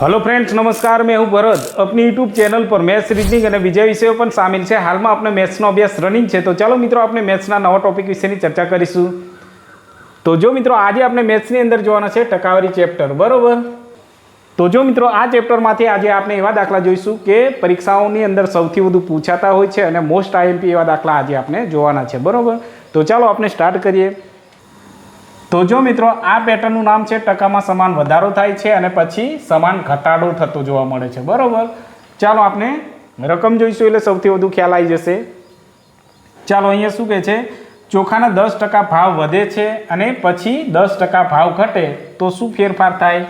Hello friends નમસ્કાર. મેં હું ભરત. આપની યુટ્યુબ ચેનલ પર મેથ્સ રીઝનિંગ અને વિજય વિષયો પણ સામેલ છે. હાલમાં આપણે મેથ્સનો અભ્યાસ રનિંગ છે. તો ચાલો મિત્રો, આપણે મેથ્સના નવા ટોપિક વિશેની ચર્ચા કરીશું. તો જો મિત્રો, આજે આપણે મેથ્સની અંદર જોવાના છે ટકાવારી ચેપ્ટર બરાબર? તો જો મિત્રો, આ ચેપ્ટરમાંથી આજે આપણે એવા દાખલા જોઈશું કે પરીક્ષાઓની અંદર સૌથી વધુ પૂછાતા હોય છે અને મોસ્ટ આઈએમપી એવા દાખલા આજે આપણે જોવાના છે. બરાબર? તો ચાલો આપણે સ્ટાર્ટ કરીએ. તો જો મિત્રો, આ પેટર્નનું નામ છે ટકામાં સમાન વધારો થાય છે અને પછી સમાન ઘટાડો થતો જોવા મળે છે. બરાબર? ચાલો આપણે રકમ જોઈશું એટલે સૌથી વધુ ખ્યાલ આવી જશે. ચાલો અહીંયા શું કહે છે? ચોખાના દસ ટકા ભાવ વધે છે અને પછી દસ ટકા ભાવ ઘટે, તો શું ફેરફાર થાય?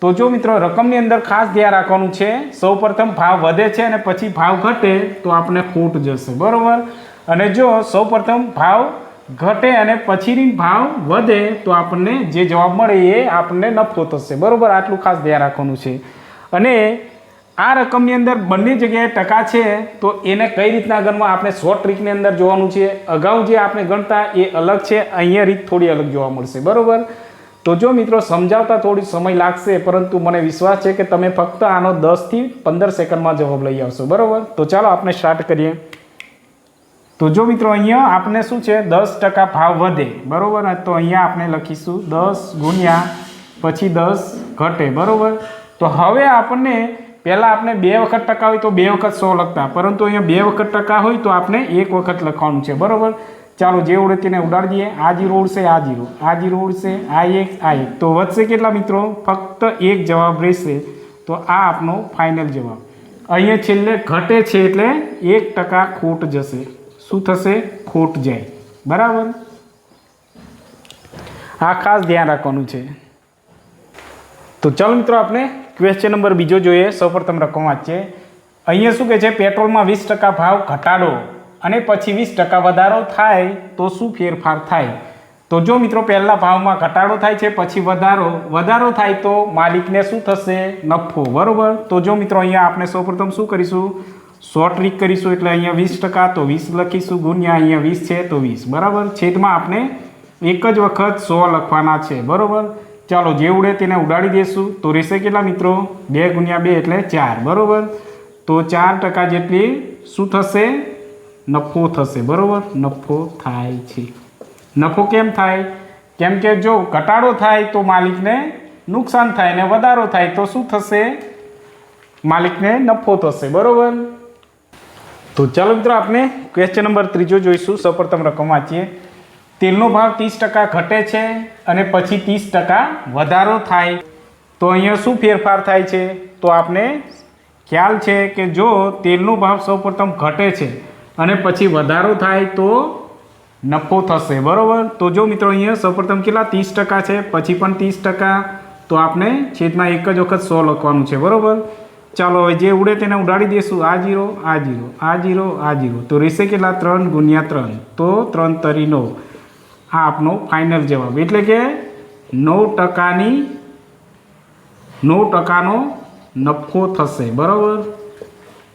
તો જો મિત્રો, રકમની અંદર ખાસ ધ્યાન રાખવાનું છે, સૌપ્રથમ ભાવ વધે છે અને પછી ભાવ ઘટે, તો આપણે ખોટ જશે. બરાબર? અને જો સૌપ્રથમ ભાવ ઘટે અને પછીની ભાવ વધે તો આપણને જે જવાબ મળે એ આપણને નફો થશે. બરાબર? આટલું ખાસ ધ્યાન રાખવાનું છે. અને આ રકમની અંદર બંને જગ્યાએ ટકા છે, તો એને કઈ રીતના ગણવા? આપણે શોર્ટ ટ્રીકની અંદર જોવાનું છે. અગાઉ જે આપણે ગણતા એ અલગ છે. અહીંયા રીત થોડી અલગ જોવા મળશે. બરાબર? તો જો મિત્રો, સમજાવતા થોડી સમય લાગશે, પરંતુ મને વિશ્વાસ છે કે તમે ફક્ત આનો દસથી પંદર સેકન્ડમાં જવાબ લઈ આવશો. બરાબર? તો ચાલો આપણે સ્ટાર્ટ કરીએ. તો જો મિત્રો અહીંયા આપણે શું છે? દસ ટકા ભાવ વધે. બરાબર? તો અહીંયા આપણે લખીશું દસ ગુણ્યા પછી દસ ઘટે. બરાબર? તો હવે આપણને પહેલાં આપણે બે વખત ટકા હોય તો બે વખત સો લખતા. પરંતુ અહીંયા બે વખત ટકા હોય તો આપણે એક વખત લખવાનું છે. બરાબર? ચાલો જે ઉડે તેને ઉડાડી દઈએ આ જીરો ઉડશે આ જીરો આ જીરો ઉડશે આ એક આ એક. તો વધશે કેટલા મિત્રો? ફક્ત એક જવાબ રહેશે. તો આ આપનો ફાઇનલ જવાબ. અહીંયા છેલ્લે ઘટે છે એટલે એક ટકા ખોટ જશે. શું થશે? ખોટ જાય. બરાબર? આ ખાસ ધ્યાન રાખવાનું છે. તો ચાલો મિત્રો, આપણે ક્વેશ્ચન નંબર બીજો જોઈએ. સૌપ્રથમ રકમ વાંચીએ. અહીંયા શું કહે છે? પેટ્રોલમાં વીસ ટકા ભાવ ઘટાડો અને પછી વીસ ટકા વધારો થાય તો શું ફેરફાર થાય? તો જો મિત્રો, પહેલાં ભાવમાં ઘટાડો થાય છે, પછી વધારો. વધારો થાય તો માલિકને શું થશે? નફો. બરાબર? તો જો મિત્રો, અહીંયા આપણે સૌપ્રથમ શું કરીશું? સો ટ્રીક કરીશું એટલે અહીંયા વીસ ટકા, તો વીસ લખીશું ગુણ્યા, અહીંયા વીસ છે, તો વીસ. બરાબર? છેદમાં આપણે એક જ વખત સો લખવાના છે. બરાબર? ચાલો, જે ઉડે તેને ઉડાડી દઈશું તો રહેશે કેટલા મિત્રો? બે ગુણ્યા બે એટલે ચાર. બરાબર? તો ચાર ટકા જેટલી શું થશે? નફો થશે. બરાબર? નફો થાય છે. નફો કેમ થાય? કેમ કે જો ઘટાડો થાય તો માલિકને નુકસાન થાય ને વધારો થાય તો શું થશે? માલિકને નફો થશે. બરોબર? તો ચાલો મિત્રો આપણે ક્વેશ્ચન નંબર ત્રીજો જોઈશું. સૌપ્રથમ રકમ વાંચીએ. તેલનો ભાવ ત્રીસ ટકા ઘટે છે અને પછી ત્રીસ ટકા વધારો થાય. તો અહીંયા શું ફેરફાર થાય છે? તો આપણે ખ્યાલ છે કે જો તેલનો ભાવ સૌપ્રથમ ઘટે છે અને પછી વધારો થાય તો નફો થશે. બરાબર? તો જો મિત્રો અહીંયા સૌપ્રથમ કેટલા? ત્રીસ ટકા છે, પછી પણ ત્રીસ ટકા. તો આપણે છેદમાં એક જ વખત સો લખવાનું છે. બરાબર? ચાલો હવે જે ઉડે તેને ઉડાડી દઈશું આ જીરો આ જીરો આ જીરો આ જીરો. તો રહેશે કેટલા? ત્રણ ગુણ્યા ત્રણ. તો ત્રણ તરી નવ. આ આપનો ફાઇનલ જવાબ. એટલે કે નવ ટકાની, નવ ટકાનો નફો થશે. બરાબર?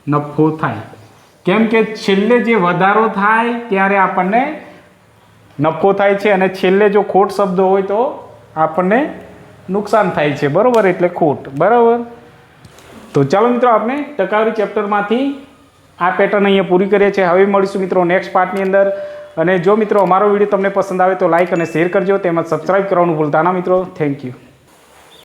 નફો થાય. કેમ કે છેલ્લે જે વધારો થાય ત્યારે આપણને નફો થાય છે અને છેલ્લે જો ખોટ શબ્દ હોય તો આપણને નુકસાન થાય છે. બરાબર? એટલે ખોટ. બરાબર? તો ચાલો મિત્રો આપણે ટકાવારી ચેપ્ટરમાંથી આ પેટર્ન અહીંયા પૂરી કરીએ છીએ. હવે મળીશું મિત્રો નેક્સ્ટ પાર્ટની અંદર. અને જો મિત્રો અમારો વીડિયો તમને પસંદ આવે તો લાઇક અને શેર કરજો. તેમજ સબસ્ક્રાઈબ કરવાનું ભૂલતા ના મિત્રો. Thank you